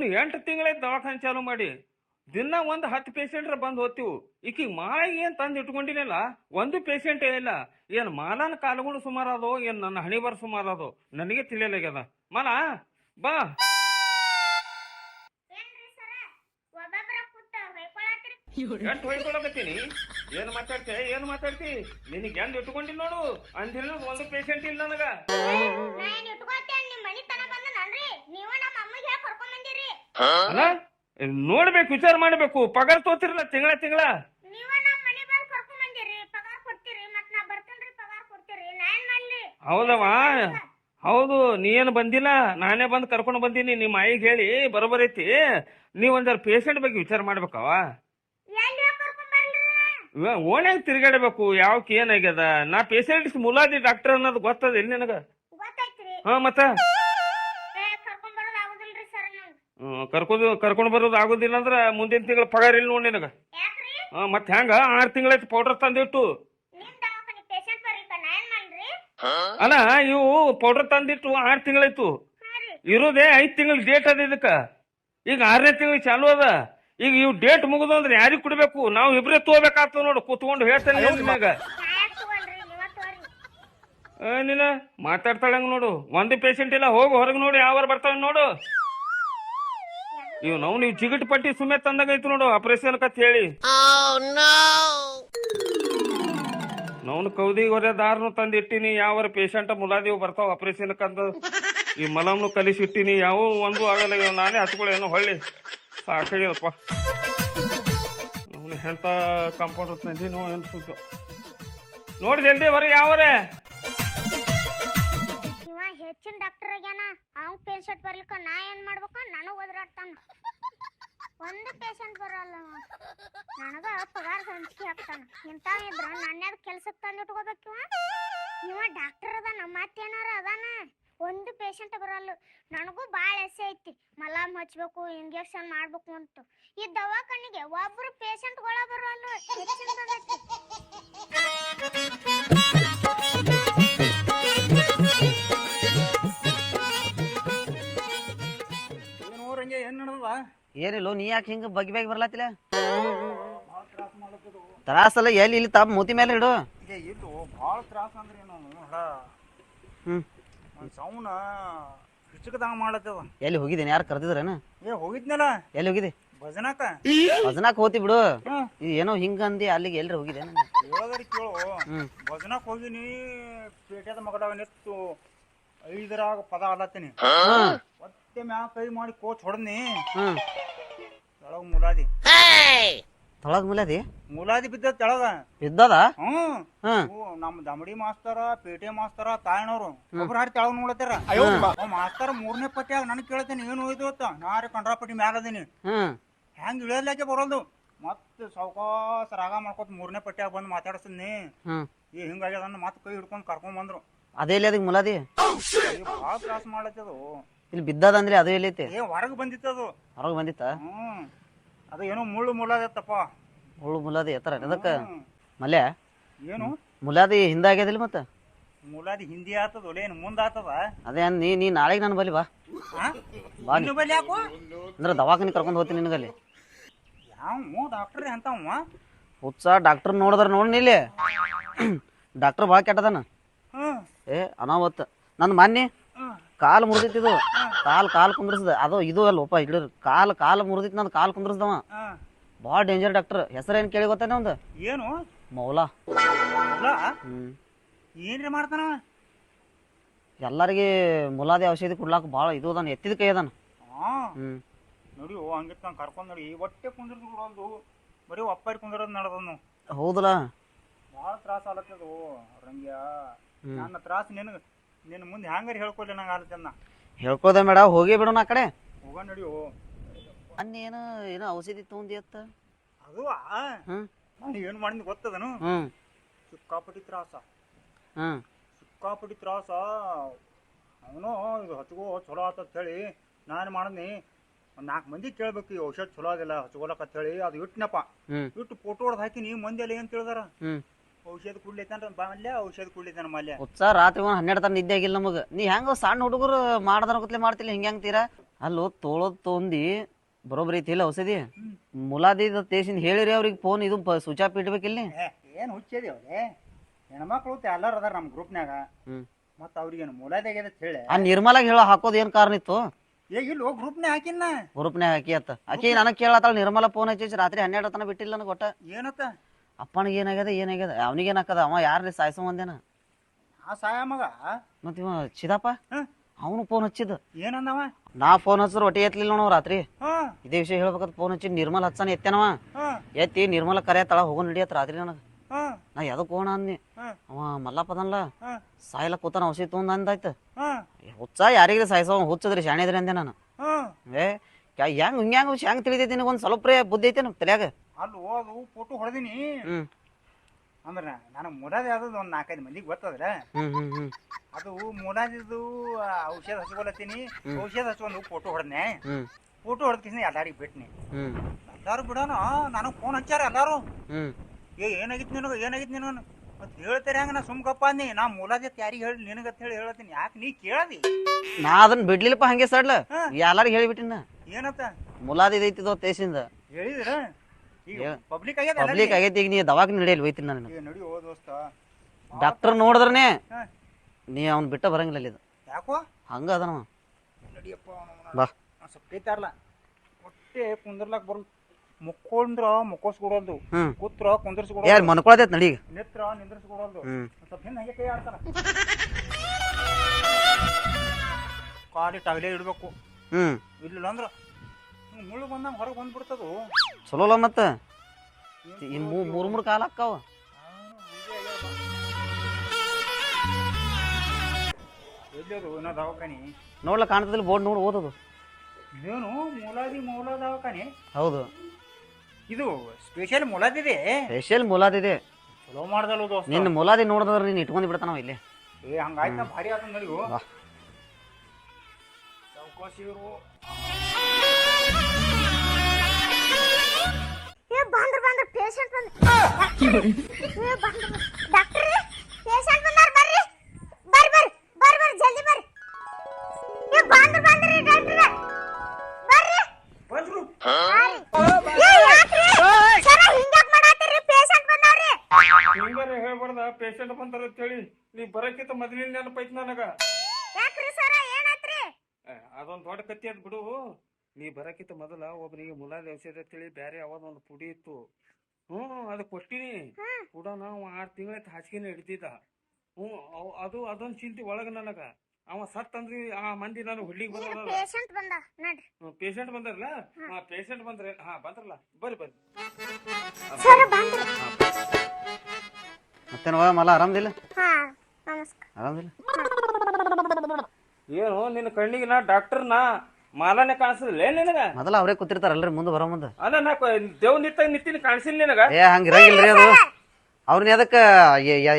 ಅವನು ಎಂಟು ತಿಂಗಳೇ ದವಾಖಾನೆ ಚಾಲು ಮಾಡಿ ದಿನ ಒಂದು ಹತ್ತು ಪೇಷಂಟ್ರ ಬಂದು ಹೋಗ್ತಿವು. ಈಕಿ ಮಾಲ ಏನು ತಂದು ಇಟ್ಕೊಂಡಿನಿಲ್ಲ? ಒಂದು ಪೇಷೆಂಟ್ ಇಲ್ಲ ಏನು ಮಾಲನ ಕಾಲುಗಳು ಸುಮಾರು ಅದೋ ಏನು ನನ್ನ ಹಣಿ ಬರ ಸುಮಾರು ಅದೋ ನನಗೆ ತಿಳಿಯಲಾಗ್ಯದ. ಮಾಲ ಬಾ. ಎಷ್ಟು ಹೊಯ್ಕೊಳಕತ್ತೀನಿ? ಏನು ಮಾತಾಡ್ತಿ? ಏನ್ ಮಾತಾಡ್ತಿ? ನಿನಗೆ ಎಂದ್ ಇಟ್ಕೊಂಡಿಲ್ಲ ನೋಡು. ಅಂದಿಲ್ಲ ಒಂದು ಪೇಷಂಟ್ ಇಲ್ಲ ನನಗ ನಾ ಏನ್ ಇಟ್ಕೊಳ್ತೇನ್ ನಿಮ್ ಮನಿ ತನ ಬಂದನನ್ರಿ ನೀವು ನಮ್ಮ ಅಮ್ಮಗೆ ಹೇಳಿ ಕರ್ಕೊಂಡ್ ಬಂದಿರಿ ಅಲ್ಲ ನೋಡ್ಬೇಕು ವಿಚಾರ ಮಾಡ್ಬೇಕು. ಪಗಾರ ತೋತಿರಲ್ಲ ತಿಂಗಳ ತಿಂಗಳ. ಹೌದವ ಹೌದು ನೀ ಏನು ಬಂದಿಲ್ಲ? ನಾನೇ ಬಂದು ಕರ್ಕೊಂಡು ಬಂದೀನಿ. ನಿಮ್ಮ ಆಯಿಗೆ ಹೇಳಿ ಬರೋಬರೈತಿ ನೀವು ಒಂದರ ಪೇಷಂಟ್ ಬಗ್ಗೆ ವಿಚಾರ ಮಾಡ್ಬೇಕವ ಓಣೆ ತಿರ್ಗಾಡ್ಬೇಕು. ಓಣ್ಯಾಗ ಯಾವಕ್ಕೆ ಏನಾಗ್ಯದ ನಾ ಪೇಷಂಟ್ ಮುಲಾದಿ ಡಾಕ್ಟರ್ ಅನ್ನೋದು ಗೊತ್ತದ ಇಲ್ಲಿ ನನಗ? ಹಾ ಮತ್ತ? ಕರ್ಕೊಂಡು ಕರ್ಕೊಂಡು ಬರೋದು ಆಗೋದಿಲ್ಲ ಅಂದ್ರ ಮುಂದಿನ ತಿಂಗಳ ಪಗಾರ ಇಲ್ಲ ನೋಡಿ ನಿನಗ. ಮತ್ ಹಾ ಮತ್ತೆ ಹೆಂಗ? ಆರು ತಿಂಗಳೈತಿ ಪೌಡರ್ ತಂದಿಟ್ಟು. ಅಲ್ಲ ಇವು ಪೌಡರ್ ತಂದಿಟ್ಟು ಆರು ತಿಂಗಳಾಯ್ತು ಇರೋದೇ ಐದ್ ತಿಂಗಳ ಡೇಟ್ ಅದ ಇದಕ್ಕ. ಈಗ ಆರನೇ ತಿಂಗಳು ಚಾಲು ಅದ. ಈಗ ಇವು ಡೇಟ್ ಮುಗಿದು ಅಂದ್ರೆ ಯಾರಿಗೆ ಕೊಡ್ಬೇಕು? ನಾವು ಇಬ್ರೇ ತಗೋಬೇಕಾಗ್ತದ ನೋಡು ಕೂತ್ಕೊಂಡು ಹೇಳ್ತೇನೆ ನಿಮ್ಯಾಗ ಚಾಯಾಕ್ ತಗೊಳ್ರಿ ನೀವ ತೋರಿ ಏ ನೀನ ಮಾತಾಡ್ತಾಳಂಗ ನೋಡು. ಒಂದು ಪೇಷಂಟ್ ಇಲ್ಲ ಹೋಗು ಹೊರಗೆ ನೋಡು ಯಾವ ಬರ್ತಾವ ನೋಡು. ಇವ್ ನಾವು ನೀವು ಚಿಗಟ್ ಪಟ್ಟಿ ಸುಮ್ಮನೆ ತಂದಾಗೈತು ನೋಡು ಆಪರೇಷನ್ ಕತ್ ಹೇಳಿ. ನಾವು ಕೌದಿ ಹೊರೆ ದಾರನು ತಂದಿಟ್ಟಿನಿ ಯಾವ ಯಾವಾರ ಪೇಷಂಟ್ ಮುಲಾದಿವು ಬರ್ತಾವ ಆಪರೇಷನ್ ಕಂತ ಈ ಮಲಮ್ನು ಕಲಿಸಿ ಇಟ್ಟಿನಿ ಯಾವ ಒಂದು ಆಗಲ್ಲ ಇವ್ ನಾನೇ ಹಚ್ಕೊಳ್ಳೇನು ಹೊಳ್ಳಿ. ಸಾಕಾಗ್ಯದಪ್ಪ ಹೆಂತ ಕಾಂಪೌಂಡರ್ ನೋ ಅನ್ಸುತ್ತ ನೋಡಿ ಜಲ್ದಿ ಹೊರ ಯಾವರೇ. ಹೆಚ್ಚಿನ ಡಾಕ್ಟರ್ ಆಗ್ಯಾನ, ಅವ್ ಪೇಷಂಟ್ ಬರ್ಲಿಕ್ಕ ನಾ ಏನ್ ಮಾಡ್ಬೇಕು? ನನಗ್ ಒದರಾಡ್ತಾನ ಒಂದು ಪೇಷಂಟ್ ಬರಲ್ಲ. ನನಗ ಪಗಾರ ಹಂಚಿಕೆ ಹಾಕ್ತಾನ ಇಂತಾವ್ ಇದ್ರ ನನ್ನ ಕೆಲ್ಸಕ್ ತಂದು ಇಟ್ಕೋಬೇಕು ಇವ. ಡಾಕ್ಟರ್ ಅದಾನ, ಮತ್ತೇನಾರ ಅದಾನ? ಒಂದು ಪೇಷಂಟ್ ಬರಲ್ಲ. ನನಗೂ ಬಾಳ ಎಸೆ ಐತಿ. ಮಲಾಮ್ ಹಚ್ಬೇಕು ಇಂಜೆಕ್ಷನ್ ಮಾಡ್ಬೇಕು ಅಂತ. ಈ ದವಾಖಾನಿಗೆ ಒಬ್ರು ಪೇಷಂಟ್ಗಳ ಬರಲ್ಲ, ಹೆಚ್ಚಿನ ಏನಿಲ್ಲ ನೀ ಯಾಕೆ ಹಿಂಗ ಬಗ್ಗೆ ಬಗ್ಗೆ ಬರ್ಲಾತಿಲ್ಲ? ತ್ರಾಸಲ್ಲ ಎಲ್ಲಿ ಇಲ್ಲಿ ತಮ್ಮ ಮೂತಿ ಮೇಲೆ ಇಡು. ಏ ಇದು ಭಾಳ ತ್ರಾಸ ಅಂದ್ರೆ ಏನು ಹಡ ಹ್ಮ್. ಸೌನ ಹಿಚಕದಂಗ ಮಾಡ್ಲತ್ತದ. ಎಲ್ಲಿ ಹೋಗಿದ್ದೇನೆ ಯಾರು ಕರೆದಿದ್ರೇನ? ಏ ಹೋಗಿದ್ನಲ್ಲ? ಎಲ್ಲಿ ಹೋಗಿದೆ ಭಜನಾಕ ಭಜನಾಕ್ ಹೋತಿ ಬಿಡು. ಇದು ಏನೋ ಹಿಂಗ ಅಂದಿ ಅಲ್ಲಿಗೆ ಎಲ್ರಿ ಹೋಗಿದೆ ಹೇಳೋದ್ರಿ ಕೇಳು. ಭಜನಾಕ್ ಹೋಗಿನಿ ಪೇಟೆದ ಮಗದಾಗ ನಿತ್ತು ಐದರಾಗ ಪದ ಆಲತ್ತೀನಿ ಹ್ಮ್ ಒತ್ತೆ ಮ್ಯಾಗ ಕೈ ಮಾಡಿ ಕೋಚ್ ಹೊಡದ್ನಿ. ಹ್ಮ್. ತೆಳಗ್ ಮುಲಾದಿ. ತೊಳಗ್ ಮುಲದಿ? ಮುಲಾದಿ ಬಿದ್ದ ತೆಳಗ. ಬಿದ್ದದ? ಹ್ಮ್. ಹ್ಮ್. ಇವು ನಮ್ಮ ದಮಡಿ ಮಾಸ್ತರ ಪೇಟೆ ಮಾಸ್ತರ ತಾಯಣವ್ರು ಒಬ್ರು ಹಾರಿ ತೆಳಗ್ ನೋಡ್ತಾರ ಅವ್ ಮಾಸ್ತರ ಮೂರನೇ ಪಟ್ಟಿಯಾಗ ನನಗೆ ಕೇಳ್ತೇನೆ ಏನು ಹೋಯ್ತು ಅಂತ. ನಾರೇ ಕಂಡ್ರಾಪಟ್ಟಿ ಮ್ಯಾಲ ಅದೀನಿ. ಹ್ಮ್. ಹೆಂಗ್ ಇಳಿಯಲ್ಲಾಕೆ ಬರೋದು ಮತ್ತೆ ಸಾವ್ಕಾಸ ರಾಗ ಮಾಡ್ಕೊತ ಮೂರನೇ ಪಟ್ಟಿಯಾಗ ಬಂದು ಮಾತಾಡ್ಸಿದ್ನಿ. ಹ್ಮ್. ಈ ಹಿಂಗಾಗ್ಯದ ಮತ್ತೆ ಕೈ ಹಿಡ್ಕೊಂಡು ಕರ್ಕೊಂಡ್ ಬಂದ್ರು ಅದೇ ಇಲ್ಲ ಅದಕ್ಕೆ ಮುಲಾದಿ? ಭಾಳ ತ್ರಾಸ ಮಾಡ್ಲತ್ತದು ಇಲ್ಲಿ ಬಿದ್ದದ ಅಂದ್ರೆ ಅದು ಎಲ್ಲೈತಿ? ಏ ಹೊರಗೆ ಅದು. ಹೊರಗೆ ಬಂದಿತ್ತ? ಹ್ಮ್. ಅದು ಏನೋ ಮುಳ್ಳು ಮುಳ್ಳಾದತ್ತಪ್ಪ ಮುಳ್ಳು ಮುಲಾದಿ ಎತ್ತರ ಅದಕ್ಕ. ಮಲ್ಯ? ಏನು? ಮುಲಾದಿ ಹಿಂದಾಗ್ಯದಿಲ್ಲ ಮತ್ತ? ಮುಲಾದಿ ಹಿಂದಿ ಆತದ ಏನು ಮುಂದೆ ಆತದ? ಅದೇ ಅಂದ್ ನೀ ನೀ ನಾಳೆಗೆ ನಾನು ಬಲಿ ಬಾ. ಹಾ? ಬಾ ನೀ. ಇನ್ನು ಬಲ್ಲಿ ಯಾಕೋ? ಅಂದ್ರೆ ದವಾಖಾನೆ ಕರ್ಕೊಂಡು ಹೋಗ್ತೀನಿ ನಿನಗಲ್ಲಿ ಯಾವ ಡಾಕ್ಟರ್ ಅಂತವ ಹುಚ್ಚ ಡಾಕ್ಟರ್ ನೋಡಿದ್ರ ನೋಡಿ ಇಲ್ಲಿ. ಡಾಕ್ಟರ್ ಭಾಳ ಕೆಟ್ಟದನ. ಹ್ಮ್. ಏ ಅನಾವತ್. ನನ್ನ ಮೊನ್ನೆ? ಹ್ಮ್. ಕಾಲು ಇದು. ಕಾಲ್ ಕಾಲ್ ಕುಂದ್ರಸ್ದ. ಅದು ಇದು ಅಲ್ಲ ಒಪ್ಪ ಹಿಡಿದ್ರು ಕಾಲ್ ಕಾಲ್ ಮುರಿದಿತ್ತು ನಂದು ಕಾಲ್ ಕುಂದ್ರಸ್ದವ. ಬಹಳ ಭಾಳ ಡೇಂಜರ್ ಡಾಕ್ಟರ್ ಹೆಸರೇನ್ ಕೇಳಿ ಗೊತ್ತಾನೆ ಒಂದು ಏನು? ಮೌಲಾ. ಹ್ಮ್. ಏನ್ರಿ ಮಾಡ್ತಾನ? ಎಲ್ಲರಿಗೆ ಮುಲಾದಿ ಔಷಧಿ ಕುಡ್ಲಾಕ ಭಾಳ ಇದು ಅದಾನ ಎತ್ತಿದ ಕೈ ಅದಾನ. ಹ್ಮ್. ನೋಡಿ ಹಂಗಿತ್ತ ಕರ್ಕೊಂಡ್ ನೋಡಿ. ಒಟ್ಟೆ ಕುಂದ್ರದ್ ಬಿಡೋದು ಬರೀ ಒಪ್ಪಾರಿ ಕುಂದಿರೋದು ನಡೆದನು ಹೌದಲ್ಲ? ಭಾಳ ತ್ರಾಸ ಆಲತ್ತದು ರಂಗ್ಯ. ನನ್ನ ತ್ರಾಸ ನಿನಗ ನಿನ್ನ ಮುಂದೆ ಹ್ಯಾಂಗಾರ ಹೇಳ್ಕೊಳ್ಳಿ ನಂಗೆ ಆಲತ್ತನ್ನ ಹೇಳ್ಕೋದೆ ಮೇಡ ಹೋಗಿ ಬಿಡೋಣ ಆ ಕಡೆ. ಹೋಗ ನಡಿಯೋ ಅನ್ನ ಏನು ಏನೋ ಔಷಧಿ ತೊಗೊಂಡಿ ಅತ್ತ? ಅದು ಹ್ಮ್ ನಾನು ಏನು ಮಾಡಿದ್ ಗೊತ್ತದನು? ಹ್ಮ್ ಸಿಕ್ಕಾಪಟ್ಟಿ ತ್ರಾಸ. ಹ್ಮ್ ಸಿಕ್ಕಾಪಟ್ಟಿ ತ್ರಾಸ ಅವನು ಇದು ಹಚ್ಕೋ ಚಲೋ ಆತತ್ ಹೇಳಿ ನಾನು ಮಾಡಿದ್ನಿ. ಒಂದು ನಾಲ್ಕು ಮಂದಿ ಕೇಳ್ಬೇಕು ಈ ಔಷಧ ಚಲೋ ಅದಿಲ್ಲ ಅಂತ ಹೇಳಿ ಅದು ಇಟ್ನಪ್ಪ. ಹ್ಮ್. ಇಟ್ಟು ಫೋಟೋ ಹೊಡೆದು ಹಾಕಿನಿ ಮಂದಿ ಅಲ್ಲಿ ಏನು ತಿಳಿದಾರ? ಹ್ಮ್. ಔಷಧ ಕುಡ್ಲಿತ್ತಾನ ಮಲ್ಯ ಔಷಧ ಕುಡ್ಲಿತ್ತಾನ ಮಲ್ಯ ಹುಚ್ಚ ರಾತ್ರಿ ಒಂದು ಹನ್ನೆರಡು ತನ ನಿದ್ದೆ ಆಗಿಲ್ಲ ನಮಗ. ನೀ ಹೆಂಗ ಸಣ್ಣ ಹುಡುಗರು ಮಾಡ್ದಾರ ಕೂತ್ಲೆ ಮಾಡ್ತಿಲ್ಲ ಹಿಂಗ ತೀರಾ? ಅಲ್ಲೋ ತೋಳದ್ ತೊಂದಿ ಬರೋಬ್ರಿ ಐತಿಲ್ಲ ಔಷಧಿ? ಮುಲಾದಿ ತೇಸಿಂದ ಹೇಳಿರಿ ಅವ್ರಿಗೆ ಫೋನ್ ಇದು ಸ್ವಿಚ್ ಆಫ್ ಇಡ್ಬೇಕಿಲ್ಲಿ? ಏ ಏನು ಹುಚ್ಚದಿ ಅವ್ರೆ? ಹೆಣ್ಮಕ್ಳು ಎಲ್ಲಾರು ಅದಾರ ನಮ್ಮ ಗ್ರೂಪ್ನ್ಯಾಗ. ಹ್ಮ್. ಮತ್ತ ಅವ್ರಿಗೇನು ಮೂಲಾದಾಗ್ಯದ ಅಂತ ಹೇಳಿ? ಆ ನಿರ್ಮಲಾಗ ಹೇಳ ಹಾಕೋದ್ ಏನ್ ಕಾರಣ ಇತ್ತು? ಏ ಇಲ್ಲ ಗ್ರೂಪ್ನ್ಯಾಗ ಹಾಕಿನ ಗ್ರೂಪ್ನ್ಯಾಗ ಹಾಕಿ ಅತ್ತ. ಆಕಿ ನನಗ್ ಕೇಳತ್ತಾಳ ನಿರ್ಮಲಾ ಫೋನ್ ಹಚ್ಚಿ ರಾತ್ರಿ ಹನ್ನೆರಡು ತನ ಬಿಟ್ಟಿಲ್ಲ ನನಗೆ ಒಟ್ಟ. ಏನತ್ತ? ಅಪ್ಪನಿಗೆ ಏನಾಗ್ಯದ ಏನಾಗ್ಯದ? ಅವನಿಗೆ ಏನಾಕದ ಅವ ಯಾರ್ರಿ ಸಾಯ್ಸೋ ಒಂದೇನ ಆ ಸಾಯ ಮಗ. ಮತ್ ಇವ ಚಿದಪ್ಪ? ಅವನು ಫೋನ್ ಹಚ್ಚಿದ ಏನಂದವ? ನಾ ಫೋನ್ ಹಚ್ಚಿದ್ರ ಒಟ್ಟಿ ಎತ್ತಲಿಲ್ಲ ನೋಡು ರಾತ್ರಿ. ಇದೇ ವಿಷಯ ಹೇಳ್ಬೇಕಂತ ಫೋನ್ ಹಚ್ಚಿ ನಿರ್ಮಲ್ ಹಚ್ಚಾನ ಎತ್ತೇನವ ಎತ್ತಿ ನಿರ್ಮಲ ಕರೆ ತಳ ಹೋಗೋ ನಡಿಯತ್ ರಾತ್ರಿ ನನಗೆ. ನಾ ಎದಕ್ ಕೋಣ ಅಂದ್ನಿ? ಅವ ಮಲ್ಲಪ್ಪದನ್ಲ? ಸಾಯಿಲ ಕೂತಾನ ಔಷಧಿ ತೊಗೊಂಡ್ ಅಂದಾಯ್ತ. ಹುಚ್ಚ ಯಾರಿಗ್ರಿ ಸಾಯಿಸೋ? ಹುಚ್ಚದ್ರಿ ಶಾಣೆದ್ರಿ ಅಂದೆ ನಾನು. ಏ ಹೆಂಗ್ ಹಿಂಗ್ಯಾಂಗ ಹೆಂಗ್ ತಿಳಿದೈತಿ ನಿನಗೊಂದ್ ಸ್ವಲ್ಪ ಬುದ್ಧಿ ಐತೆ ನಮ್ ತಲ್ಯಾಗ? ಅಲ್ಲಿ ಓದು ಫೋಟೋ ಹೊಡೆದಿನಿ. ಹ್ಮ್. ಅಂದ್ರೆ ನನಗೆ ಮುಲಾದಿ ಆದದ್ದು ಒಂದು ನಾಲ್ಕೈದು ಮಂದಿಗೆ ಗೊತ್ತದ್ರ? ಹ್ಮ್ ಹ್ಮ್ ಹ್ಮ್. ಅದು ಮುರಾದಿದ್ದು ಔಷಧ ಹಚ್ಕೊಳತ್ತೀನಿ ಔಷಧ ಹಚ್ಕೊಂಡು ಫೋಟೋ ಹೊಡೆದ್ನೆ. ಹ್ಮ್. ಫೋಟೋ ಹೊಡೆದ್ಕಿಂತ ಎಲ್ಲಾರಿಗೆ ಬಿಟ್ನಿ. ಹ್ಮ್. ಎಲ್ಲಾರು ಬಿಡೋಣ ನನಗೆ ಫೋನ್ ಹಚ್ಚಾರ ಎಲ್ಲಾರು. ಹ್ಮ್. ಏ ಏನಾಗಿತ್ತು ನಿನಗೆ ಏನಾಗಿತ್ತು ನಿನಗೆ? ಮತ್ತೆ ಹೇಳ್ತಾರೆ ಹಂಗ ನಾ ಸುಮ್ಕಪ್ಪ ಅಂದಿ ನಾ ಮುಲಾದಿ ಯಾರಿಗೆ ಹೇಳಿ ನಿನಗಂತ ಹೇಳಿ ಹೇಳತ್ತೀನಿ. ಯಾಕೆ ನೀ ಕೇಳದಿ? ನಾ ಅದನ್ನ ಬಿಡ್ಲಿಲ್ಲಪ್ಪ ಹಂಗೆ ಸಡ್ಲ. ಎಲ್ಲಾರಿಗೆ ಹೇಳಿಬಿಟ್ಟಿನ? ಏನತ್ತ ಮುಲಾದಿ ಐತಿದೋ ತೇಸಿಂದ. ಹೇಳಿದ್ರ. ಪಬ್ಲಿಕ್ ಆಗ್ಯದ ಪಬ್ಲಿಕ್ ಆಗೈತಿ ಈಗ ನೀ ದವಾಖಾನೆ ನಡೆಯಲ್ಲ ಹೋಯ್ತೀನಿ ನಾನು ಈಗ ನಡಿ ಓ ದೋಸ್ತ. ಡಾಕ್ಟರ್ ನೋಡಿದ್ರನೆ? ಹಾ. ನೀ ಅವ್ನ್ ಬಿಟ್ಟ ಬರಂಗಿಲ್ಲ ಇದು ಯಾಕೋ? ಹಂಗ ಅದನವ ನಡಿಯಪ್ಪ ಬಾ. ಸಪ್ಪೈತಾರಲ್ಲ ಹೊಟ್ಟೆ ಕುಂದರ್ಲಾಕ್ ಬರು ಮುಕ್ಕೊಂಡ್ರ ಮುಕ್ಕೋಸ್ಕೊಡಲ್ದು ಹ್ಮ್. ಕೂತ್ರ ಯಾರು ಮನ್ಕೊಳತೈತ್ ನಡಿ ಈಗ. ನಿತ್ರ ನಿಂದ್ರಸ್ಕೊಡಲ್ದು ಹ್ಮ್. ಸ್ವಲ್ಪ ಹಿಂದೆ ಹಂಗೆ ಕೈ ಆಡ್ತಾರ. ಟಗಲೇ ಇಡ್ಬೇಕು. ಹ್ಮ್. ಇಲ್ಲ ಅಂದ್ರ ಹಿಂಗ್ ಮುಳ್ಳು ಬಂದಂಗ ಹೊರಗೆ ಬಂದ್ಬಿಡ್ತದು? ಚಲೋಲ್ಲ ಮತ್ತ? ಇನ್ ಮೂ- ಮೂರ್ ಮೂರ್ ಕಾಲ ಅಕ್ಕಾವ. ಎಲ್ಲದು ಏನೋ ದವಾಖಾನಿ? ನೋಡ್ಲ ಕಾಣ್ತದಿಲ್ಲ ಬೋರ್ಡ್ ನೋಡಿ ಓದದು. ಏನು ಮೂಲಾದಿ ಮೂಲ ದವಾಖಾನಿ? ಹೌದು. ಇದು ಸ್ಪೆಷಲ್ ಮುಲಾದಿದೆ? ಸ್ಪೆಷಲ್ ಮುಲಾದಿದೆ. ಚಲೋ ಮಾಡ್ದಲ್ಲ ದೋಸ್ತ. ನಿನ್ನ ಮುಲಾದಿ ನೋಡಿದ್ರೆ ನೀನು ಇಟ್ಕೊಂಡ್ ಬಿಡ್ತಾನವ ಇಲ್ಲಿ. ಏ ಹಂಗಾಯ್ತ ಭಾರಿ ಆತ ನೋಡಿ ಬಾ. ಚೌಕಾಸಿ ಏ ಬಂದ್ರ ಬಂದ್ರ ಪೇಷಂಟ್ ಬಂದ ಏ ಬಂದ್ರ ಡಾಕ್ಟರ್ ಪೇಷಂಟ್ ಬಂದಾರ ಬರ್ರಿ. ಬರ್ರಿ ಬರ್ರಿ ಬರ್ರಿ ಬರ್ರಿ ಜಲ್ದಿ ಬರ್ರಿ. ಏ ಬಂದ್ರ ಬಂದ್ರಿ ಡಾಕ್ಟರ್ ಬರ್ರಿ. ಬಂದ್ರು. ಏ ಯಾಕ್ರಿ? ಸರ ಹಿಂಗ್ಯಾಕ್ ಮಾಡಾತ್ತೀರಿ ಪೇಷಂಟ್ ಬಂದಾವ್ರಿ. ಹಿಂಗಾರ ಹೇಳ್ಬಾರ್ದ ಪೇಷಂಟ್ ಬಂದಾರ ಅಂತೇಳಿ. ನೀ ಬರಕ್ಕಿಂತ ಮೊದಲಿನ ನೆನಪೈತಿ ನನಗ. ಯಾಕ್ರಿ ಸರ ಏನಾತ್ರಿ? ಅದೊಂದ್ ದೊಡ್ಡ ಕತ್ತಿ ಅದ್ ಬಿಡು. ನೀ ಬರಕ್ಕಿಂತ ಮೊದಲ ಒಬ್ಬನಿಗೆ ಮುಲಾದಿ ಔಷಧ ತಿಳಿ ಬ್ಯಾರೆ ಯಾವ್ದೊಂದು ಪುಡಿ ಇತ್ತು. ಹ್ಮ್ ಅದು ಕೊಟ್ಟಿನಿ. ಕೂಡ ನಾವು ಆರ್ ತಿಂಗಳ ಹಾಸಿಗೆನ ಹಿಡ್ದಿದ್ದ. ಹ್ಮ್ ಅವ್- ಅದು ಅದೊಂದ್ ಚಿಂತೆ ಒಳಗ ನನಗ. ಅವ ಸತ್ ಅಂದ್ರಿ ಆ ಮಂದಿ ನಾನು ಹುಡ್ಲಿಗೆ ಬಂದ ಪೇಷಂಟ್ ಬಂದ. ನಡ್ರಿ. ಪೇಷಂಟ್ ಬಂದ್ರಲ್ಲ ಹಾ ಪೇಷಂಟ್ ಬಂದ್ರೆ ಹಾ ಬಂದ್ರಲ್ಲ. ಬರ್ರಿ ಬರ್ರಿ. ಸರ ಬಂದ್ರಿ. ಮತ್ತೇನವ ಮಲ್ಲ ಆರಾಮದಿಲ್ಲ? ಹಾ ನಮಸ್ಕಾರ. ಆರಾಮದಿಲ್ಲ? ಏನು ನಿನ್ನ ಕಣ್ಣಿಗೆ ನಾ ಡಾಕ್ಟರ್ ನಾ ಮಾಲಾನೆ ಕಾಣಿಸಲಿಲ್ಲ ನಿನಗ? ಮೊದಲ ಅವ್ರೇ ಕೂತಿರ್ತಾರಲ್ರಿ ಮುಂದೆ ಬರೋ ಮುಂದೆ. ಅಲ್ಲ ನಾ ದೇವ್ ನಿತ್ತ ನಿತ್ತಿನ ಕಾಣಿಸಿಲ್ಲ ನಿನಗ? ಏ ಹಂಗ ಇರಂಗಿಲ್ರಿ ಅದು. ಅವ್ರನ್ನ ಎದಕ್ಕ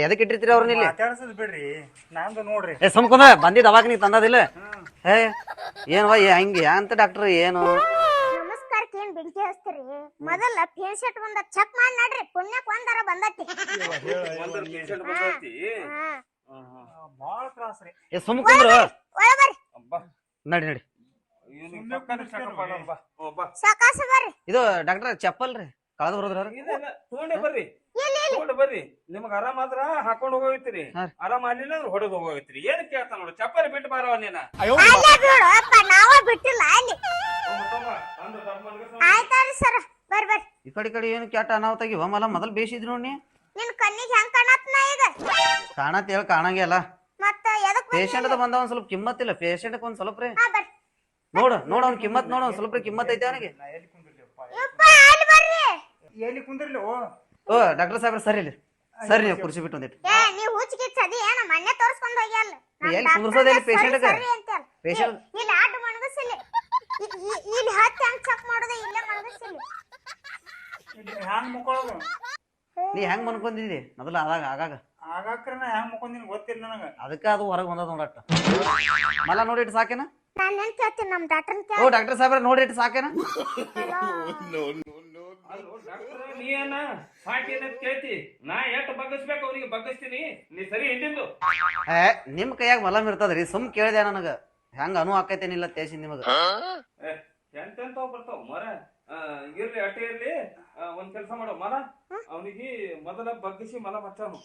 ಎದಕ್ಕೆ ಇಟ್ಟಿರ್ತೀರಿ ಅವ್ರನ್ನ ಇಲ್ಲಿ? ಮಾತಾಡ್ಸದ್ ಬಿಡ್ರಿ ನಂದು ನೋಡ್ರಿ. ಏ ಸುಮ್ಕೊಂದ ಬಂದಿದ್ ಅವಾಗ ನೀ ತಂದದಿಲ್ಲ? ಏ ಏನವ ಹಂಗೆ ಅಂತ ಡಾಕ್ಟರ್ ಏನು? ನಮಸ್ಕಾರಕ್ಕೆ ಏನ್ ಬೆಂಕಿ ಹಚ್ತೀರಿ? ಮೊದಲ ಪೇಷಂಟ್ ಒಂದ ಚೆಕ್ ಮಾಡಿ ನಡ್ರಿ ಪುಣ್ಯಕ್ ಒಂದರ ಬಂದತಿ. ಒಂದರ patient ಬಂದೈತಿ. ಹಾ ಹಾ, ಹಾ. ಬಾಳ ತ್ರಾಸ ರೀ. ಏ ಸುಮ್ಕೊಂಡ್ರು ಒಳ ಬರ್ರಿ. ಅಬ್ಬಾ. ನಡಿ ನಡಿ. ಸಾಕಾಸ ಬರ್ರಿ. ಇದು ಡಾಕ್ಟರ್ ಚಪ್ಪಲ್ ರೀ ಕಳೆದು ಬರೋದ್ರ ತಗೊಂಡೆ ಬರ್ರಿ. ತಗೊಂಡು ಬರ್ರಿ. ನಿಮ್ಗೆ ಆರಾಮ ಆದ್ರ ಹಾಕೊಂಡು ಹೋಗೋಯ್ತಿರಿ. ಆರಾಮ ಆಗ್ಲಿಲ್ಲ ಅಂದ್ರೆ ಹೊಡೆದು ಹೋಗೋಯ್ತಿರಿ ಏನ್ ಕೇಳ್ತಾನ ನೋಡು ಚಪ್ಪಲಿ ಬಿಟ್ಟು ಬಾರವ ನೀನ. ಅಲ್ಲೇ ಬಿಡು ಅಪ್ಪ ನಾವ ಬಿಟ್ಟಿಲ್ಲ ಅಲ್ಲಿ. ಆಯ್ತಾರಿ ಸರ್ ಬರ್ರಿ ಬರ್ರಿ. ಈ ಕಡೆ ಈ ಕಡೆ ಏನು ಕೆಟ್ಟ ಅನಾಹುತ ಆಗಿವ ಮೊದಲು ಬೇಸಿದ್ರು ನೋಡಿ ನಿನ್ ಕಣ್ಣಿಗೆ ಹೆಂಗ್ ಕಾಣತ್ನ ಈಗ? ಕಾಣತ್ ಹೇಳಿ ಕಾಣಂಗೇ ಅಲ್ಲ. ಮತ್ತ ಎದಕ್ ಬಂದಿ? ಪೇಷಂಟ್ ಬಂದ ಒಂದ್ ಸ್ವಲ್ಪ ಕಿಮ್ಮತ್ತಿಲ್ಲ ಪೇಷಂಟ್ ಒಂದ್ ಸ್ವಲ್ಪ ರೀ. ನೋಡು ನೋಡು ಅವ್ನ ಕಿಮ್ಮತ್ ನೋಡು ಒಂದ್ ಸ್ವಲ್ಪ ರೀ ಕಿಮ್ಮತ್ ಐತೆ ಅವನಿಗೆ. ನಾ ಎಲ್ಲಿ ಕುಂದಿರ್ಲಿಪ್ಪ ಯಪ್ಪ ಅಲ್ಲಿ ಬರ್ರಿ. ಎಲ್ಲಿ ಕುಂದಿರ್ಲಿ? ಓ. ಡಾಕ್ಟರ್ ಸಾಹೇಬ್ರ ಸರಿ ಇಲ್ಲಿ ಸರಿ ನೀವು ಕುರ್ಸಿ ಬಿಟ್ಟು ಒಂದಿಟ್ಟು ಏ ನೀವ್ ಹುಚ್ಚಿಗೆ ಸದಿ ಏನ ಮೊನ್ನೆ ತೋರ್ಸ್ಕೊಂಡ್ ಹೋಗ್ಯಲ್ಲ ಡಾಕ್ಟರ್ಗೆ ಕುಂದ್ರಸೋದೆಲ್ಲಿ patient ಗೆ? ಸರಿ ಅಂತೇಳ್. Patient- ಇಲ್ಲಿ ಆಟ ಮಣಗಸಿಲ್ಲ ಇಲ್ಲಿ ಹತ್ತಿ ಹಂಗ್ ಚೆಕ್ ಮಾಡೋದು ಇಲ್ಲೇ ಮಣಗಸಿಲ್ಲ ಹ್ಯಾಂಗ ಮುಕ್ಕೊಳ್ಳೋದು ನೀ ಹೆಂಗ್ ಮನ್ಕೊಂಡಿದ್ದಿ ಮೊದಲ ಆಗಾಗ ಆಗಾಗ. ಆಗಾಕ್ರ ನಾ ಹ್ಯಾಂಗ ಮುಕ್ಕೊಂದಿನ ಗೊತ್ತಿಲ್ಲ ನನಗ. ಅದಕ್ಕೆ ಅದು ಹೊರಗೆ ಬಂದದ ನೋಡಟ್ಟ. ಮಲ್ಲ ನೋಡಿಟ್ಟು ಸಾಕೇನ? ನಾನ್ ಕೇಳ್ತೀನಿ ನಮ್ ಡಾಕ್ಟರ್ನ ಓ ಡಾಕ್ಟರ್ ಸಾಹೇಬ್ರ ನೋಡಿಟ್ಟು ಸಾಕೇನ? ಅಲ್ಲೋ, ಡಾಕ್ಟ್ರ, ನೀ ಏನ ಸಾಕಿ ಏನಂತ ಕೇಳ್ತಿ. ನಾ ಎಷ್ಟ್ ಬಗ್ಗಿಸ್ಬೇಕು ಅವ್ರಿಗೆ ಬಗ್ಗಿಸ್ತೀನಿ. ನೀ ಸರಿ ಹಿಂದಿಂದು. ಏ ನಿಮ್ ಕೈಯಾಗ ಮಲಮ್ ಇರ್ತದ್ರಿ ಸುಮ್ ಕೇಳಿದೆ ನನಗ. ಹೆಂಗ ಅನು ಆಕೈತೇನಿಲ್ಲ ತೇಸಿ ನಿಮಗ. ಎಂತೆಂತಾವ್ ಬರ್ತಾವ? ಮರ ಆ, ಇರ್ಲಿ ಅಟ್ಟೆ ಇರ್ಲಿ. ಆ, ಒಂದ್ ಕೆಲಸ ಮಾಡೋ ಮಲ. ಅವನಿಗೆ ಮೊದಲ ಬಗ್ಗಿಸಿ ಮಲ ಹಚ್ಚಾನು.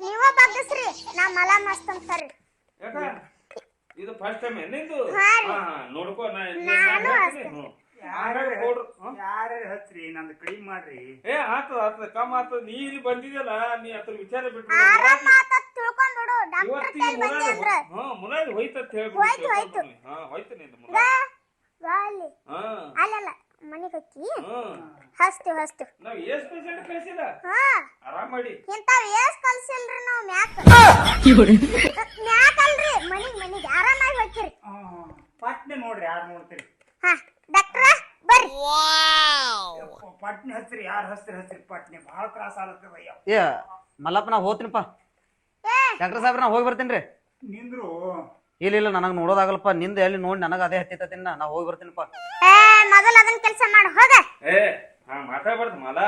ನೀವ ಬಗ್ಗಿಸ್ರಿ ನಾ ಮಲ ಮಸ್ತ್ ಅಂತಾರ್ರಿ ಯಾಕ? ಇದು ಫಸ್ಟ್ ಟೈಮ್ ನಿಂದು? ಹಾ ನೋಡ್ಕೋ ನಾ. ಯಾರ್ಯಾರು ಹಚ್ರಿ ನಂದು ಕಡಿಮೆ ಮಾಡ್ರಿ. ಏ ಆತದ ಆತದ ಕಮ್ಮ ಆತದ ನೀ ಇಲ್ಲಿ ಬಂದಿದ್ಯಲ್ಲ ನೀ ಅದ್ರ ವಿಚಾರ ಬಿಟ್ಟು ಇವತ್ತಿಗೆ ಹಾ ಮುರಾರಿ ಹೋಯ್ತಂತ ಹೋಯ್ತು, ಹೋಯ್ತು. ಹೇಳ್ಬಿಟ್ಟು ಹಾ ಹೋಯ್ತು ನಿಂದು ಅಲ್ಲಿ. ಹಾ. ಅಲ್ಲಲ್ಲ. ಮನಿಗ್ ಕಕ್ಕಿ ಹಸ್ತು ಹಸ್ತು. ನಾವು ಎಷ್ಟ್ ಪೇಷಂಟ್ ಹಾ. ಆರಾಮ್ ಮಾಡಿ. ಇಂತಾವ್ ಏಸ್ ಕಲ್ಸಿಲ್ರಿ ನಾವ್ ಮ್ಯಾಕ್. ಮ್ಯಾಕ್ ಅಲ್ರಿ. ಮನಿಗ್ ಮನಿಗ್ ಆರಾಮಾಗಿ ಹೋಗ್ತಿರಿ. ಪಟ್ನೆ ನೋಡ್ರಿ ಯಾರು ನೋಡ್ತೀರಿ? ಹಾ. ಡಾಕ್ಟ್ರ ಬರ್ರಿ. ಪಟ್ನೆ ಹಚ್ರಿ ಯಾರು ಹಚ್ರಿ ಹಚ್ರಿ ಪಟ್ನೆ ಭಾಳ ತ್ರಾಸ ಆಗತ್ತದ ಭಯ್ಯ. ಏ ಮಲ್ಲಪ್ಪ ನಾ ಹೋಗ್ತೀನಿಪ್ಪ. ಏ. ಡಾಕ್ಟರ್ ಸಾಹೇಬ್ರ ನಾ ಹೋಗಿ ಬರ್ತೀನಿ ರೀ ನಿಂದ್ರು ಇಲ್ಲ ಇಲ್ಲ ನನಗೆ ನೋಡೋದಾಗಲ್ಲಪ್ಪ. ನಿಂದ ಎಲ್ಲಿ ನೋಡಿ ನನಗೆ ಅದೇ ಹತ್ತಿತ್ತಿನ ನಾ ಹೋಗಿ ಬರ್ತೀನಿಪ್ಪ. ಏ ಮೊದಲ ಅದನ್ನ ಕೆಲಸ ಮಾಡು ಹೋಗ. ಏ ಹಾ ಮಾತಾಡ್ಬಾರ್ದು ಮಾಲ.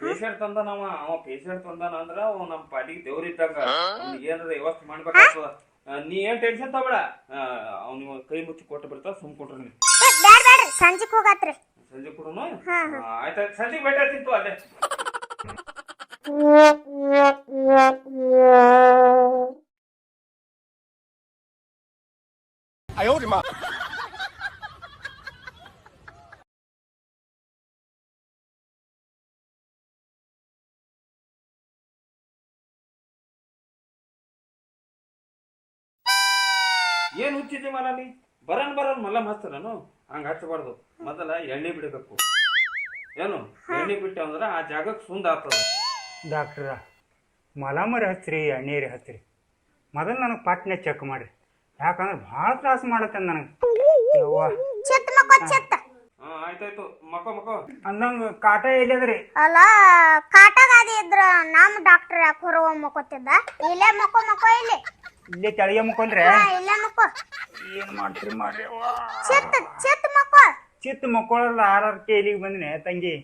ಪೇಷಂಟ್ ತಂದ ನಾವ ಅವ ಪೇಷಂಟ್ ತಂದಾನ ಅಂದ್ರ ಅವ ನಮ್ಮ ಪಾಲಿಗೆ ದೇವ್ರ ಇದ್ದಂಗ ಅವ್ನಿಗೆ ಏನಾರ ವ್ಯವಸ್ಥೆ ಮಾಡ್ಬೇಕಾಗ್ತದ. ನೀ ಏನ್ ಟೆನ್ಷನ್ ತಗೋಬೇಡ. ಅವ್ನಿಗೆ ಕೈ ಮುಚ್ಚಿ ಕೊಟ್ಟು ಬಿಡ್ತಾವ ಸುಮ್ ಕೊಟ್ರಿ ನೀ ಬ್ಯಾಡ್ ಬ್ಯಾಡ್ರಿ ಸಂಜೆಗ್ ಹೋಗಾತ್ರಿ. ಸಂಜೆ ಕೊಡೋನು? ಹಾ, ಆಯ್ತಾಯ್ತು ಸಂಜೆಗೆ ಭೇಟಿ ಆಗ್ತಿತ್ತು ಅಲ್ಲೇ ಏನ್ ಹುಚ್ಚಿದ್ದಿ ಮಲ ನೀ ಬರನ್ ಬರನ್ ಮಲ್ಲ ಮಸ್ತ ನಾನು. ಹಂಗ ಹಚ್ಚಬಾರ್ದು ಮೊದಲ ಎಣ್ಣೆ ಬಿಡಬೇಕು. ಏನು? ಎಣ್ಣೆ ಬಿಟ್ಟೆ ಅಂದ್ರೆ ಆ ಜಾಗಕ್ಕೆ ಸುಂದ ಆಗ್ತದ. ಡಾಕ್ಟ್ರ ಮಲಮರಿ ಹಚ್ರಿ ಎಣ್ಣೀರಿ ಹಚ್ರಿ. ಮೊದಲು ನನಗೆ ಪಾಟ್ನೆ ಚೆಕ್ ಮಾಡ್ರಿ. ಯಾಕಂದ್ರೆ ಭಾಳ ತ್ರಾಸ ಮಾಡತ್ತೆ ನನಗೆ. ಯವ್ವ. ಚಿತ್ ಮಕ್ಕೋ ಚಿತ್ತ ಹಾ ಆಯ್ತಾಯ್ತು. ಮಕ್ಕೋ ಮಕ್ಕೋ ಅಂದಂಗ ಕಾಟ ಎಲ್ಲಿದ್ರಿ? ಅಲ್ಲ ಕಾಟಗಾದಿ ಇದ್ರ ನಮ್ ಡಾಕ್ಟರ್ ಯಾಕೆ ಹೊರವ ಮಕ್ಕೋತಿದ್ದ? ಇಲ್ಲೇ ಮಕ್ಕೋ ಮಕ್ಕೋ ಇಲ್ಲಿ. ಇಲ್ಲೇ ತೆಳಗೆ ಮುಕ್ಕೊಂಡ್ರೆ? ಹಾ ಇಲ್ಲೇ ಮಕ್ಕೋ ಏನ್ ಮಾಡ್ತೀರಿ ಮಾಡ್ರಿ ಅವ್ವ. ಚಿತ್ತ ಚಿತ್ ಮಕ್ಕೋ ಚಿತ್ತ ಆರ್ ಆರಕ್ಕೆ ಇಲ್ಲಿಗೆ ಬಂದಿನಿ ತಂಗಿ.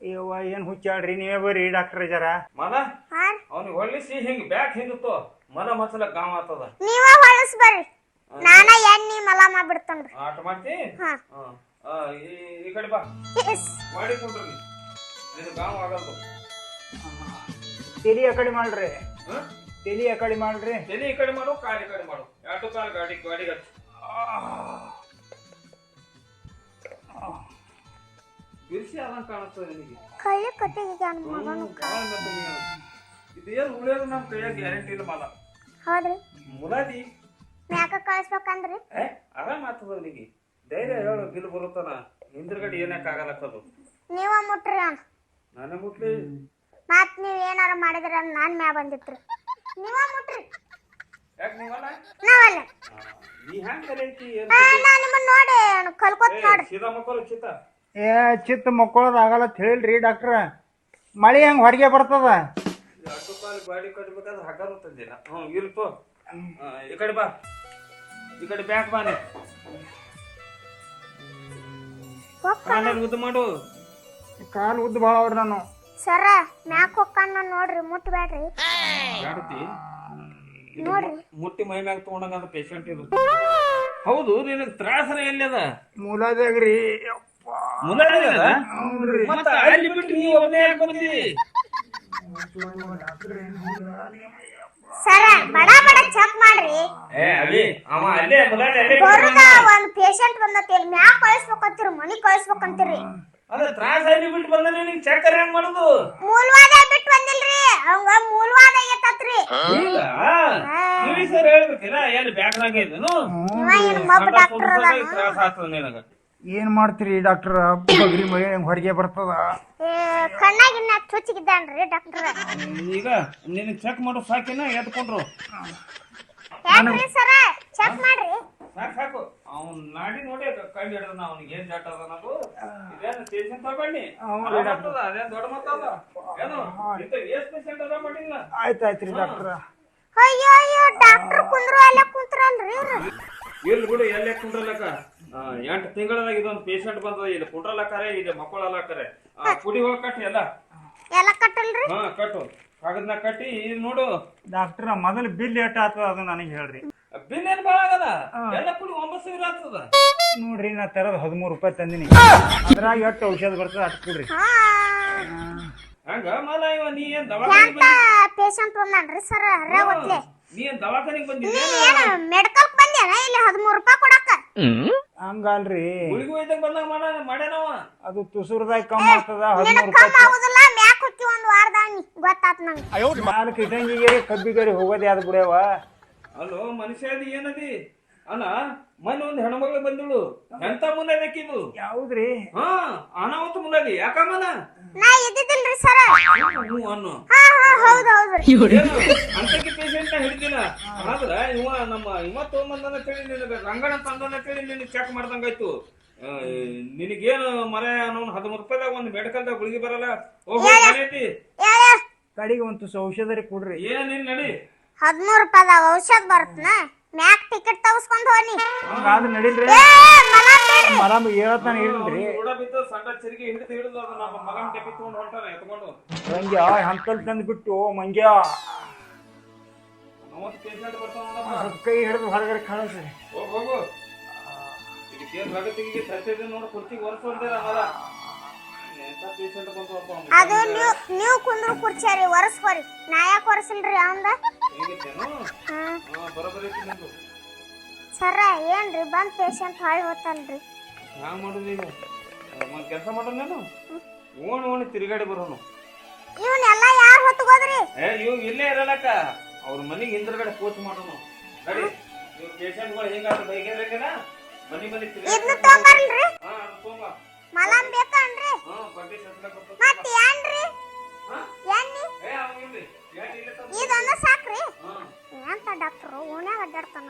ಯವ್ವ ಏನ್ ಹುಚ್ಚಾಡ್ರಿ? ನೀವೇ ಬರ್ರಿ ಡಾಕ್ಟರ್ ಜರ ಮನ ಹಾ ಅವ್ನಿಗೆ ಹೊಳ್ಳಿಸಿ ಹಿಂಗ್ ಬ್ಯಾಕ್ ಹಿಂಗತ್ತು ಮಲ ಮಸಲ ಗಾವ್ ಆಗ್ತದ ನೀವ ಹೊಳಸ್ ಬರ್ರಿ ನಾನ ಎಣ್ಣಿ ಮಲ ಮಾಡ್ಬಿಡ್ತನ್ರಿ. ಆಟ ಮಾಡ್ತಿ? ಹಾ. ಆ, ಈ- ಈ ಕಡೆ ಬಾ. ಇಸ್. ಮಾಡಿ ಕೊಡ್ರಿ ನೀನು ಗಾವ್ ಆಗಲ್ದು. ತೆಲಿ ಆ ಕಡೆ ಮಾಡ್ರಿ. ಹಾ? ತೆಲಿ ಆ ಕಡೆ ಮಾಡ್ರಿ. ತಲೆ ಈ ಕಡೆ ಮಾಡು ಕಾಡಿ ಈ ಕಡೆ ಮಾಡು. ಎರಡು ಕಾಲ ಗಾಡಿ ಗಾಡಿ ಹಚ್ಚು. ಬಿರ್ಸಿ ಆದಂಗ ಕಾಣಿಸ್ತದೆ ನಿನಗೆ. ಕೈ ಕಟ್ಟಿಗೆ ಮಗನು ಬಾಳ ಮೆತ್ತಗೆ ಅದು. ಇದೇನ್ ಉಳಿಯೋದು ನಮ್ ಕೈಯಾಗ ಗ್ಯಾರಂಟಿ ಇಲ್ಲ ಮಾಲ. ಹೌದ್ರಿ. ಮುಲಾದಿ. ಯಾಕ ಕಳಿಸ್ಬೇಕಂದ್ರಿ? ಆರಾಮ್ ಆಗ್ತದ ಅವನಿಗೆ. ಧೈರ್ಯ ಹೇಳು ಬಿಲ್ ಬರುತ್ತಾನ. ಹಿಂದ್ರಗಡೆ ಏನಕ್ಕೆ ಆಗಲಕ್ಕದು ನೀವ ಮುಟ್ರಿ ಅಂತ ನಾನೇ ಮುಟ್ಲಿ. ಮತ್ ನೀವ್ ಏನಾರ ಮಾಡಿದ್ರ ನಾನ್ ಮ್ಯಾ ಬಂದಿತ್ರಿ. ನೀವ ಮುಟ್ರಿ. ಯಾಕೆ ನೀವಲ್ಲ ನಾವಲ್ಲ. ಆ, ನೀ ಹೆಂಗ್ ಕಲಿಯತಿ ಏನ್ ಆ, ನಾ ನಿಮ್ಮನ್ನ ನೋಡಿ ಕಲ್ಕೋತ್ ನೋಡ್ರಿ ಸೀದಾ ಮಕ್ಕಳು ಚಿತ್ತ. ಏ ಚಿತ್ತ ಮಕ್ಕಳದ ಆಗಲ್ಲ ಅಂತ ಹೇಳ್ರಿ ಡಾಕ್ಟ್ರ. ಮಳಿ ಹೆಂಗ್ ಹೊರಗೆ ಬರ್ತದ? ಎರಡು ಬಾಡಿ ಗಾಡಿ ಕಟ್ಬೇಕಾದ್ರೆ ಹಗ್ಗನು ತಂದಿಲ್ಲ ಹ್ಞೂ ಆ, ಈ ಕಡೆ ಬಾ. ಈ ಕಡೆ ಬ್ಯಾಕ್ ಬಾ ನೆ ಆಮೇಲೆ ಉದ್ದು ಮಾಡು. ಕಾಲು ಉದ್ದು ಭಾಳ ಅವ್ರಿ ನಾನು. ಸರ ಮ್ಯಾಕ್ ಹೊಕ್ಕನ್ನ ನೋಡ್ರಿ ಮುಟ್ಬೇಡ್ರಿ. ಜಾಡತಿ ನೋಡ್ರಿ. ಮುಟ್ಟಿ ಮೈ ಮ್ಯಾಗ ತಗೊಂಡಂಗ ಪೇಷಂಟ್ ಇದು. ಹೌದು ನಿನಗೆ ತ್ರಾಸನ ಎಲ್ಲಿ ಮೂಲಾದಾಗ್ರಿ ಮುಲಾಜಿದ ಮತ್ತ ಅಲ್ಲಿ ಬಿಟ್ಟು ನೀ ಒಬ್ಬನೇ ಯಾಕೆ ಬಂದಿ ಸರ ಬಡ ಬಡ ಚೆಕ್ ಮಾಡ್ರಿ. ಏ ಅವಿ ಅವ ಅಲ್ಲೇ ಮುಲಾಜಿ ಅಲ್ಲೇ ಬರುದ ಒಂದ್ ಪೇಷಂಟ್ ಬಂದತಿ ಮ್ಯಾಕ್ ಕಳಿಸ್ಬೇಕಂತೀರಿ ಮನಿ ಕಳಿಸ್ಬೇಕಂತೀರಿ ಅದ ತ್ರಾಸ ಅಲ್ಲಿ ಬಿಟ್ಟು ಬಂದ ನಿನಗೆ ಚೆಕ್ ಹೆಂಗ್ ಮಾಡುದು? ಮೂಲವಾದ ಬಿಟ್ಟು ಬಂದಿಲ್ರಿ ಅವಂಗ ಮೂಲವಾದ ಆಗೈತತ್ರಿ ಈಗ ಸರ್ ಹೇಳ್ಬೇಕಿಲ್ಲ ಎಲ್ಲಿ ಬ್ಯಾಗ್ನಾಗ ಇದೇನು? ಇವ ಏನ್ ಮಬ್ಬ ಡಾಕ್ಟರ್ ಅದಾನ? ತ್ರಾಸ ಆಗ್ತದ ನಿನಗ. ಏನ್ ಮಾಡ್ತೀರಿ ಡಾಕ್ಟರ್? ಬಗ್ರಿ ಹೆಂಗ್ ಹೊರಗೆ ಬರ್ತದ? ಕಣ್ಣಾಗಿನ್ನ ಚುಚ್ಚಿಗಿದ್ದಾನ್ರಿ ಡಾಕ್ಟರ್. ಈಗ ನಿನ್ ಚೆಕ್ ಮಾಡು ಸಾಕಿನ ಎತ್ಕೊಂಡ್ರು. ಯಾಕ್ರಿ ಸರ? ಚೆಕ್ ಮಾಡ್ರಿ. ಸಾಕು ಸಾಕು. ಅವ್ನ್ ನಾಡಿ ನೋಡಿ ಕೈ ಹಿಡಿದ ಅವ್ನಿಗೆ ಏನ್ ಜಾಟ ಅದ ಅನ್ನೋದು ಇದೇನು ಟೆನ್ಷನ್ ತಗೊಂಡಿ ಅದೇನ್ ದೊಡ್ಡ ಮಾತದ ಏನು? ಇಂತ ಎಷ್ಟ್ ಪೇಷಂಟ್ ಅದ ಮಾಡಿಲ್ಲ. ಆಯ್ತಾಯ್ತ್ರಿ ಡಾಕ್ಟ್ರ. ಅಯ್ಯೋ ಅಯ್ಯೋ ಡಾಕ್ಟರ್ ಕುಂದ್ರು ಅಲ್ಲ ಕುಂತ್ರಲ್ರಿ ಇಲ್ ಬಿಡು ಎಲ್ಲೇ ಕುಂಡ್ರಲಕ್ಕ ಎಂಟು ತಿಂಗಳದಾಗ ಇದೊಂದು ಪೇಷಂಟ್ ಬಂದದ ಇದು ಕುಟ್ರಲ್ಲ ಕರೆ ಇದು ಮಕ್ಕಳಲ್ಲ ಕರೆ ಕುಡಿ ಹೋಗಿ ಕಟ್ಟಿ ಎಲ್ಲ. ಎಲ್ಲ ಕಟ್ಟಲ್ರಿ ಹಾ ಕಟ್ಟು. ಕಾಗದ್ನ ಕಟ್ಟಿ ಇದು ನೋಡು. ಡಾಕ್ಟರ್ ಮೊದಲು ಬಿಲ್ ಏಟ್ ಆಗ್ತದ ಅದು ನನಗೆ ಹೇಳ್ರಿ. ಬಿಲ್ ಏನ್ ಬಾಳ ಆಗದ? ಎಲ್ಲ ಪುಡಿ ಒಂಬತ್ತು ಸಾವಿರ ಆಗ್ತದ. ನೋಡ್ರಿ ನಾ ತರದ ಹದಿಮೂರು ರೂಪಾಯಿ ತಂದಿನಿ. ಅದ್ರಾಗ ಎಷ್ಟು ಔಷಧ ಬರ್ತದ ಅಷ್ಟು ಕೊಡ್ರಿ. ಹಾ. ಹಂಗ ಮಲ ಇವ ನೀ ಏನ್ ದವಾಖಾನೆ ಪೇಷಂಟ್ ಬಂದನ್ರಿ ಸರ್? ನೀ ಏನ್ ದವಾಖಾನಿಗೆ ಬಂದಿ ಬಂದಿದ್ದೆ ಏನ ಮೆಡಿಕಲ್ ಬಂದೇನ ಇಲ್ಲಿ ಹದಿಮೂರು ರೂಪಾಯಿ ಕೊಡಕ ಹಂಗಲ್ರಿ. ಗುಳಿಗೆ ಬಂದಾಗ ಮಾಡ ಮಾಡ್ಯಾನವ. ಅದು ತುಸುರ್ದಾಗ ಕಮ್ಮಿ ಆಗ್ತದ ಹದಿಮೂರು ಕಮ್ ರೂಪಾಯಿ ಆಗುದಿಲ್ಲ ಮ್ಯಾಕ್ ಒಂದ್ ವಾರದಾಗ ನೀ ಗೊತ್ತಾತ್ ನಂಗೆ. ನಾಲ್ಕು ಇಟಂಗಿಗೆ ಕಬ್ಬಿಗರಿ ಹೋಗೋದೇ ಆದ್ ಬಿಡ್ಯವ? ಅಲ್ಲೋ ಮನುಷ್ಯ ಅದಿ ಏನದಿ? ಅಲ್ಲ ಮೊನ್ನೆ ಒಂದು ಹೆಣ್ಮಗಳು ಬಂದಳು. ಎಂತ ಆಕಿದು ಯಾವ್ದ್ರಿ? ಹಾ ಅನಾಹುತ ಮುನ್ನದಿ ಯಾಕಮ್ಮನ ನಾ ಇದ್ದಿದ್ದಿಲ್ರಿ ಸರ್? ಹ್ಞೂ ಅನ್ನು. ಹಾ ಹಾ ಹೌದ್ ಹೌದ್ರಿ ಅಂತಕ್ಕೆ ಪೇಷಂಟ್ ಹಿಡ್ದಿಲ್ಲ. ಆದ್ರ ಇವ ನಮ್ಮ ಇವ ತಗೊಂಬಂದನ ಹೇಳಿ ನಿನಗ ರಂಗಣ ತಂದನ ನಿನಗೆ ಚೆಕ್ ಮಾಡ್ದಂಗಾಯ್ತು. ನಿನಗೇನು ಮರ ಅನ್ನೋ ಹದಿಮೂರು ರೂಪಾಯಿದಾಗ ಒಂದು ಮೆಡಿಕಲ್ದಾಗ ಗುಳಿಗೆ ಬರಲ್ಲ? ಹೋಗಿ ಕಡಿಗೆ ಕಡೆಗೆ ಒಂದು ಔಷಧರಿ ಔಷಧ ರೀ ಕೊಡ್ರಿ. ಏನ್ ನಿನ್ ನಡಿ. ಹದಿಮೂರು ರೂಪಾಯಿದಾಗ ಔಷಧ ಬರ್ತನ? ಮ್ಯಾಕ್ ಟಿಕೆಟ್ ತಗಸ್ಕೊಂಡ್ ಹೋನಿ ಹಂಗಾದ್ರೆ ನಡೀಲ್ರಿ. ಏ ಮಲ ಬೇಡ್ರಿ. ಮಲಮ್ ತಗೊಂಡು ಹೊಂಟಾನೆ ಎತ್ಕೊಂಡು. ಮಂಗ್ಯ. ಹಂತಲ್ ತಂದು ಬಿಟ್ಟು ಮಂಗ್ಯ ಸ್ವಲ್ಪ ಕೈ ಹಿಡಿದು ಹೊರಗಡೆ ಕಳಿಸ್ರಿ ಹೋಗ್ ಹೋಗು. ಇದಕ್ಕೆ ನೋಡು ಪ್ರಗತಿಗೆ ಸತ್ಯದ ನೋಡಿ ಕುರ್ಚಿಗೆ ಒರೆಸ್ಕೊಂತೀರ ಅದು ನೀವು ನೀವು ಕುಂದ್ರು ಕುರ್ಚಾರಿ ಒರೆಸ್ಕೋರಿ ನಾ ಯಾಕೆ ಒರೆಸಿಲ್ರಿ ಅವಂದ? ಸರ ಏನ್ರಿ ಬಂದ್ ಪೇಷಂಟ್ ಹೊಳ್ ಹೋತಲ್ರಿ ಹ್ಯಾಂಗ ಮಾಡೋದು ಈಗ ಒಂದು ಕೆಲಸ ಮಾಡೋಣ ನಾನು. ಓಣಿ ಓಣಿ ತಿರುಗಾಡಿ ಬರೋನು. ಇವನ್ನೆಲ್ಲ ಯಾರ್ ಹೊತ್ಕೋದ್ರಿ ಏ ಇವ್ ಇಲ್ಲೇ ಇರಲಕ್ಕ. ಅವ್ರ ಮನೆಗೆ ಹಿಂದ್ರಗಡೆ ಕೋಚ್ ಮಾಡೋನು. ನಡಿ. ಇವ್ ಪೇಷಂಟ್ಗಳು ಹೆಂಗಾದ್ರು ಬೈಗಿದ್ರಕನ ಮನಿ ಮನಿ ಇದ್ನ ತಗೊಂಬರ್ಲ್ರಿ ಹಾ ತಗೊಂಬ ಮಲಮ್ ಬೇಕನ್ರಿ ಹಾ ಬಡ್ಡಿ ಸತ್ಲ ಬರ್ತದೆ ಮತ್ ಏನ್ರಿ? ಎಣ್ಣಿ ಏ ಅವ್ನು ಇರ್ಲಿ. ಯಾಕೆ ಇಲ್ಲ ತಂದು ಇದೊಂದ ಸಾಕ್ರಿ. ಎಂತ ಡಾಕ್ಟ್ರು? ಓಣ್ಯಾಗ ಅಡ್ಡಾಡ್ತಾನ.